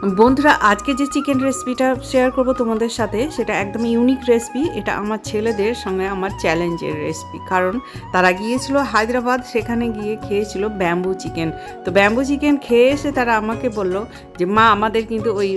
বন্ধুরা, আজকে যে চিকেন রেসিপিটা শেয়ার করব তোমাদের সাথে, সেটা একদম ইউনিক রেসিপি এটা আমার ছেলেদের সঙ্গে আমার চ্যালেঞ্জের রেসিপি কারণ তারা গিয়েছিল হায়দ্রাবাদ, সেখানে গিয়ে খেয়েছিল ব্যাম্বু চিকেন তো ব্যাম্বু চিকেন খেয়ে এসে তারা আমাকে বলল যে, মা, আমাদের কিন্তু ওই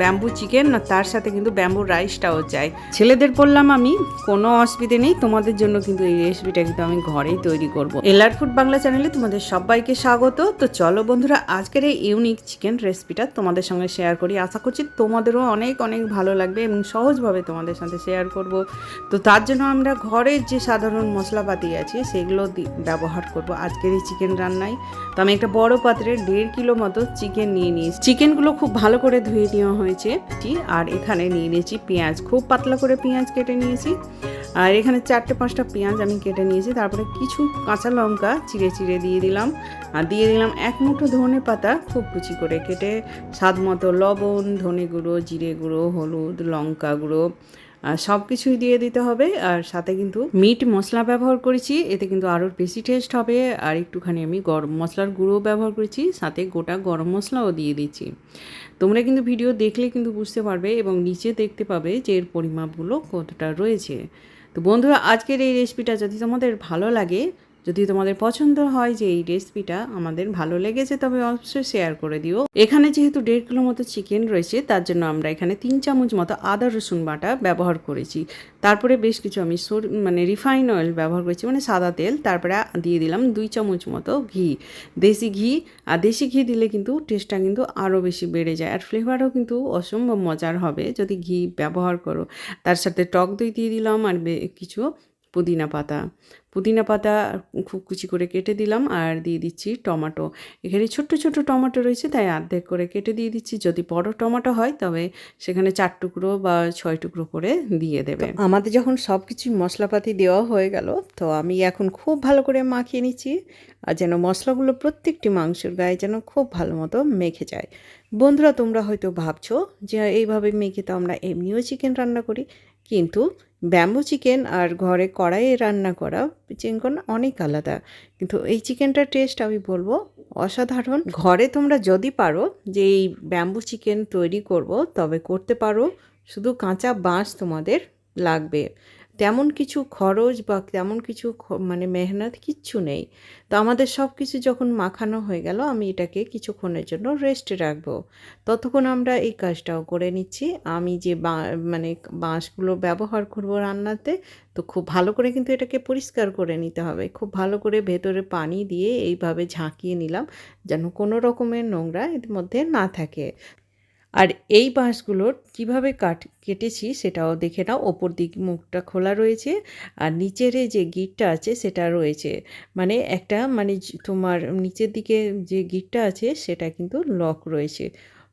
ব্যাম্বু চিকেন না তার সাথে কিন্তু ব্যাম্বু রাইসটাও চাই। ছেলেদের বললাম, আমি, কোনো অসুবিধে নেই, তোমাদের জন্য কিন্তু এই রেসিপিটা কিন্তু আমি ঘরেই তৈরি করব। এলার ফুড বাংলা চ্যানেলে তোমাদের সবাইকে স্বাগত। তো চলো বন্ধুরা, আজকের এই ইউনিক চিকেন রেসিপিটা তোমাদের সঙ্গে শেয়ার করি। আশা করছি তোমাদেরও অনেক অনেক ভালো লাগবে এবং সহজভাবে তোমাদের সাথে শেয়ার করব। তো তার জন্য আমরা ঘরের যে সাধারণ মশলাপাতি আছে, সেগুলো ব্যবহার করব। আজকের এই চিকেন রান্নায়। তো আমি একটা বড় পাত্রে দেড় কিলো মতো চিকেন নিয়ে নিয়েছি। চিকেনগুলো খুব ভালো করে ধুয়ে নেওয়া হয়েছে। আর এখানে নিয়ে নিয়েছি পেঁয়াজ। খুব পাতলা করে পেঁয়াজ কেটে নিয়েছি। আর এখানে চারটে পাঁচটা পেঁয়াজ আমি কেটে নিয়েছি, তারপরে কিছু কাঁচা লঙ্কা চিড়ে চিড়ে দিয়ে দিলাম। আর দিয়ে দিলাম এক মুঠো ধনে পাতা খুব কুচি করে কেটে, স্বাদ মতো লবণ, ধনে গুঁড়ো, জিরে গুঁড়ো, হলুদ, লঙ্কা গুঁড়ো। সব কিছুই দিয়ে দিতে হবে। আর সাথে কিন্তু মিট মশলা ব্যবহার করেছি, এতে কিন্তু আরও বেশি টেস্ট হবে। আর একটুখানি আমি গরম মশলার গুঁড়ো ব্যবহার করেছি, সাথে গোটা গরম মশলাও দিয়ে দিচ্ছি। তোমরা কিন্তু ভিডিও দেখলে কিন্তু বুঝতে পারবে এবং নিচে দেখতে পাবে যে এর পরিমাপগুলো কতটা রয়েছে। তো বন্ধুরা, আজকের এই রেসিপিটা যদি তোমাদের ভালো লাগে যদি তোমাদের পছন্দ হয় যে এই রেসিপিটা আমাদের ভালো লেগেছে, তবে অবশ্যই শেয়ার করে দিও। এখানে যেহেতু দেড় কিলো মতো চিকেন রয়েছে, তার জন্য আমরা এখানে তিন চামচ মতো আদা রসুন বাটা ব্যবহার করেছি। তারপরে বেশ কিছু আমি সর মানে রিফাইন অয়েল ব্যবহার করেছি মানে সাদা তেল। তারপরে দিয়ে দিলাম দুই চামচ মতো ঘি, দেশি ঘি। আর দেশি ঘি দিলে কিন্তু টেস্টটা কিন্তু আরও বেশি বেড়ে যায়। আর ফ্লেভারও কিন্তু অসম্ভব মজার হবে। যদি ঘি ব্যবহার করো, তার সাথে টক দই দিয়ে দিলাম আর কিছু পুদিনা পাতা। পুদিনা পাতা খুব কুচি করে কেটে দিলাম আর দিয়ে দিচ্ছি টমাটো। এখানে ছোট্ট ছোট্ট টমাটো রয়েছে, তাই অর্ধেক করে কেটে দিয়ে দিচ্ছি। যদি বড় টমাটো হয়, তবে সেখানে চার টুকরো বা ছয় টুকরো করে দিয়ে দেবে। আমাদের যখন সব কিছু মশলাপাতি দেওয়া হয়ে গেল, তো আমি এখন খুব ভালো করে মাখিয়ে নিচ্ছি। আর যেন মশলাগুলো প্রত্যেকটি মাংসের গায়ে যেন খুব ভালো মতো মেখে যায়। বন্ধুরা, তোমরা হয়তো ভাবছ যে এইভাবে মেখে তো আমরা এমনিও চিকেন রান্না করি, কিন্তু ব্যাম্বু চিকেন আর ঘরে কড়াইয়ে রান্না করা চিকেন অনেক আলাদা। কিন্তু এই চিকেনটার টেস্ট আমি বলব অসাধারণ। ঘরে তোমরা যদি পারো যে এই ব্যাম্বু চিকেন তৈরি করব, তবে করতে পারো। শুধু কাঁচা বাঁশ তোমাদের লাগবে। তেমন কিছু খরচ বা তেমন কিছু মানে মেহনত কিচ্ছু নেই। তো আমাদের সব কিছু যখন মাখানো হয়ে গেল, আমি এটাকে কিছুক্ষণের জন্য রেস্টে রাখব। ততক্ষণ আমরা এই কাজটাও করে নিচ্ছি। আমি যে বা- মানে বাঁশগুলো ব্যবহার করব রান্নাতে, তো খুব ভালো করে কিন্তু এটাকে পরিষ্কার করে নিতে হবে। খুব ভালো করে ভেতরে পানি দিয়ে এইভাবে ঝাঁকিয়ে নিলাম, যেন কোনো রকমের নোংরা এর মধ্যে না থাকে। আর এই বাঁশগুলোর কীভাবে কাট, কেটেছি সেটাও দেখে নাও। ওপর দিক মুখটা খোলা রয়েছে আর নিচের যে গিটটা আছে সেটা রয়েছে। মানে একটা মানে তোমার নিচের দিকে যে গিটটা আছে সেটা কিন্তু লক রয়েছে।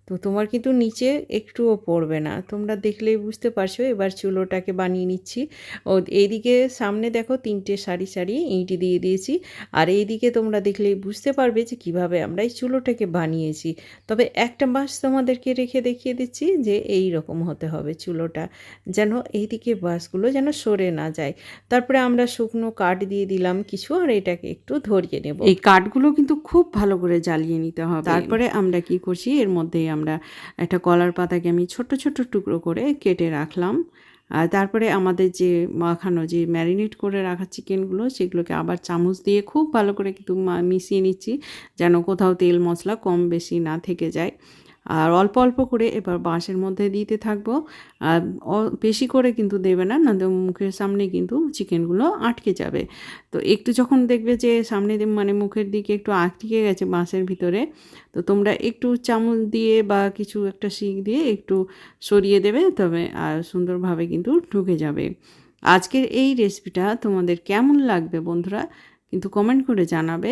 তো তোমার কিন্তু নিচে একটুও পড়বে না। তোমরা দেখলেই বুঝতে পারছ এবার চুলোটাকে বানিয়ে নিচ্ছি। ও এইদিকে সামনে দেখো তিনটে সারি সারি ইঁটি দিয়ে দিয়েছি। আর এইদিকে তোমরা দেখলেই বুঝতে পারবে যে কীভাবে আমরা এই চুলোটাকে বানিয়েছি। তবে একটা বাঁশ তোমাদেরকে রেখে দেখিয়ে দিচ্ছি যে এই রকম হতে হবে চুলোটা যেন এইদিকে বাঁশগুলো যেন সরে না যায়। তারপরে আমরা শুকনো কাঠ দিয়ে দিলাম কিছু আর এটাকে একটু ধরিয়ে নেব। এই কাঠগুলো কিন্তু খুব ভালো করে জ্বালিয়ে নিতে হবে। তারপরে আমরা কি করছি এর মধ্যেই আমরা একটা কলার পাতাকে আমি ছোট ছোট টুকরো করে কেটে রাখলাম। আর তারপরে আমাদের যে মাখানো, যে ম্যারিনেট করে রাখা চিকেনগুলো, সেগুলোকে আবার চামচ দিয়ে খুব ভালো করে কিন্তু মিশিয়ে নিচ্ছি, যেন কোথাও তেল মশলা কম বেশি না থেকে যায়। আর অল্প অল্প করে এবার বাঁশের মধ্যে দিতে থাকব। আর বেশি করে কিন্তু দেবে না না মুখের সামনে কিন্তু চিকেনগুলো আটকে যাবে। তো একটু যখন দেখবে যে সামনে মানে মুখের দিকে একটু আটকে গেছে বাঁশের ভিতরে, তো তোমরা একটু চামচ দিয়ে বা কিছু একটা শিক দিয়ে একটু সরিয়ে দেবে, তবে আর সুন্দরভাবে কিন্তু ঢুকে যাবে। আজকের এই রেসিপিটা তোমাদের কেমন লাগবে বন্ধুরা, কিন্তু কমেন্ট করে জানাবে।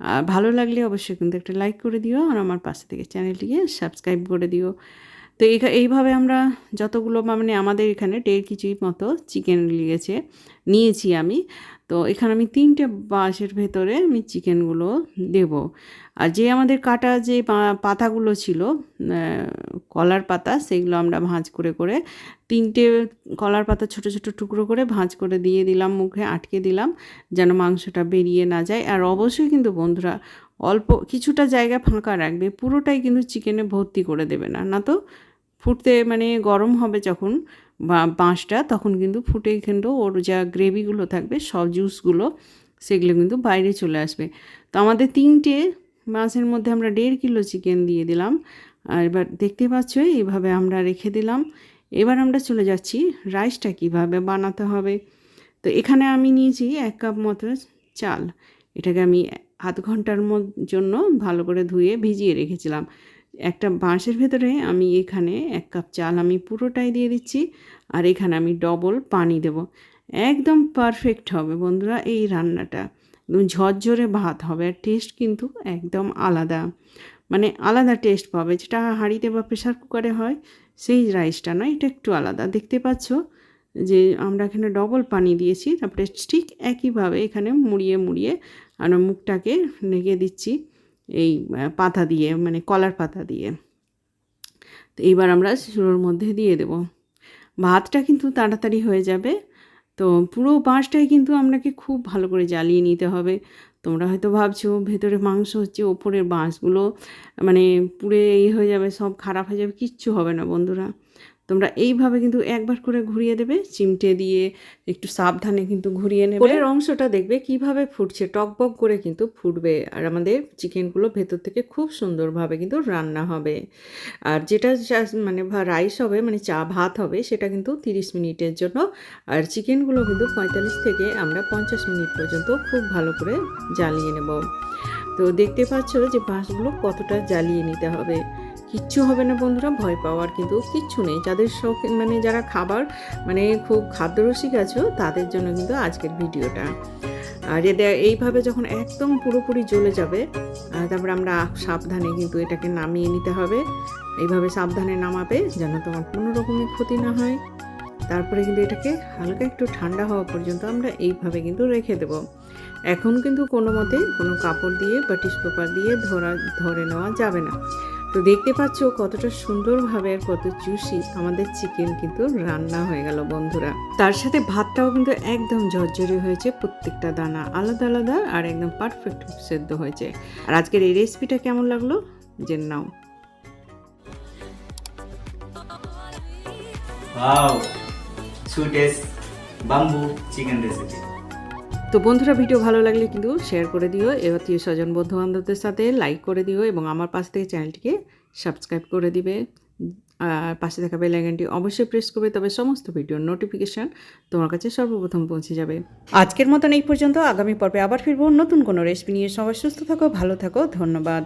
আর ভালো লাগলে অবশ্যই কিন্তু একটা লাইক করে দিও আর আমার পাশে থেকে চ্যানেলটিকে সাবস্ক্রাইব করে দিও। তো এই এইভাবে আমরা যতগুলো মানে আমাদের এখানে দেড় কেজির মতো চিকেন লেগেছে নিয়েছি আমি। তো এখানে আমি তিনটে বাঁশের ভেতরে আমি চিকেনগুলো দেব। আর যে আমাদের কাটা যে পাতাগুলো ছিল কলার পাতা, সেগুলো আমরা ভাঁজ করে করে তিনটে কলার পাতা ছোট ছোট টুকরো করে ভাঁজ করে দিয়ে দিলাম, মুখে আটকে দিলাম যেন মাংসটা বেরিয়ে না যায়। আর অবশ্যই কিন্তু বন্ধুরা অল্প কিছুটা জায়গা ফাঁকা রাখবে, পুরোটাই কিন্তু চিকেনে ভর্তি করে দেবে না। না তো ফুটতে মানে গরম হবে যখন বাঁশটা, তখন কিন্তু ফুটে কিন্তু ওর যা গ্রেভিগুলো থাকবে, সব জুসগুলো, সেগুলো কিন্তু বাইরে চলে আসবে। তো আমাদের তিনটে মাছের মধ্যে আমরা দেড় কিলো চিকেন দিয়ে দিলাম। আর এবার দেখতে পাচ্ছ, এইভাবে আমরা রেখে দিলাম। এবার আমরা চলে যাচ্ছি রাইসটা কীভাবে বানাতে হবে। তো এখানে আমি নিয়েছি এক কাপ মতো চাল। এটাকে আমি আধ ঘণ্টার জন্য ভালো করে ধুয়ে ভিজিয়ে রেখেছিলাম। একটা বাঁশের ভেতরে আমি এখানে এক কাপ চাল আমি পুরোটাই দিয়ে দিচ্ছি আর এখানে আমি ডবল পানি দেব। একদম পারফেক্ট হবে বন্ধুরা এই রান্নাটা। একদম ঝরঝরে ভাত হবে আর টেস্ট কিন্তু একদম আলাদা। মানে আলাদা টেস্ট পাবে। যেটা হাঁড়িতে বা প্রেশার কুকারে হয়, সেই রাইসটা নয়, এটা একটু আলাদা। দেখতে পাচ্ছ যে আমরা এখানে ডবল পানি দিয়েছি, তারপরে ঠিক একইভাবে এখানে মুড়িয়ে মুড়িয়ে আমরা মুখটাকে নেগে দিচ্ছি এই পাতা দিয়ে মানে কলার পাতা দিয়ে। তো এইবার আমরা চুলোর মধ্যে দিয়ে দেব। ভাতটা কিন্তু তাড়াতাড়ি হয়ে যাবে, তো পুরো বাঁশটাই কিন্তু আপনাকে খুব ভালো করে জ্বালিয়ে নিতে হবে। তোমরা হয়তো ভাবছ ভেতরে মাংস হচ্ছে, ওপরের বাঁশগুলো মানে পুড়ে এই হয়ে যাবে, সব খারাপ হয়ে যাবে, কিচ্ছু হবে না বন্ধুরা। তোমরা এইভাবে কিন্তু একবার করে ঘুরিয়ে দেবে, চিমটে দিয়ে একটু সাবধানে কিন্তু ঘুরিয়ে নেবে। পরের অংশটা দেখবে কীভাবে ফুটছে টকবক করে কিন্তু ফুটবে। আর আমাদের চিকেনগুলো ভেতর থেকে খুব সুন্দরভাবে কিন্তু রান্না হবে। আর যেটা মানে রাইস হবে মানে চা ভাত হবে, সেটা কিন্তু তিরিশ মিনিটের জন্য। আর চিকেনগুলো কিন্তু পঁয়তাল্লিশ থেকে আমরা পঞ্চাশ মিনিট পর্যন্ত খুব ভালো করে জ্বালিয়ে নেব। তো দেখতে পাচ্ছ যে বাঁশগুলো কতটা জ্বালিয়ে নিতে হবে। কিচ্ছু হবে না বন্ধুরা, ভয় পাওয়ার কিন্তু কিচ্ছু নেই। যাদের শখ মানে যারা খাবার মানে খুব খাদ্যরসিক আছো, তাদের জন্য কিন্তু আজকের ভিডিওটা। আর এদের এইভাবে যখন একদম পুরোপুরি জ্বলে যাবে তারপরে আমরা সাবধানে কিন্তু এটাকে নামিয়ে নিতে হবে। এইভাবে সাবধানে নামাবে যেন তোমার কোনো রকমের ক্ষতি না হয়। তারপরে কিন্তু এটাকে হালকা একটু ঠান্ডা হওয়া পর্যন্ত আমরা এইভাবে কিন্তু রেখে দেব। এখন কিন্তু কোনো মতে কোনো কাপড় দিয়ে বা টিস্যু পেপার দিয়ে ধরা, ধরে নেওয়া যাবে না। তো দেখতে পাচ্ছ কতটা সুন্দরভাবে আর কত জুসি আমাদের চিকেন কিন্তু রান্না হয়ে গেল বন্ধুরা। তার সাথে ভাতটাও কিন্তু একদম ঝরঝরে হয়েছে, প্রত্যেকটা দানা আলাদা আলাদা আর একদম পারফেক্ট সেদ্ধ হয়েছে। আর আজকের এই রেসিপিটা কেমন লাগল জেনে নাও। Bamboo chicken recipe. তো বন্ধুরা, ভিডিও ভালো লাগলে কিন্তু শেয়ার করে দিও। এবার স্বজন বন্ধু বান্ধবদের সাথে লাইক করে দিও এবং আমার পাশ থেকে চ্যানেলটিকে সাবস্ক্রাইব করে দিবে। আর পাশে থাকা বেল আইকনটি অবশ্যই প্রেস করবে, তবে সমস্ত ভিডিওর নোটিফিকেশান তোমার কাছে সর্বপ্রথম পৌঁছে যাবে। আজকের মতন এই পর্যন্ত। আগামী পর্বে আবার ফিরবো নতুন কোনো রেসিপি নিয়ে। সবাই সুস্থ থাকো, ভালো থাকো, ধন্যবাদ।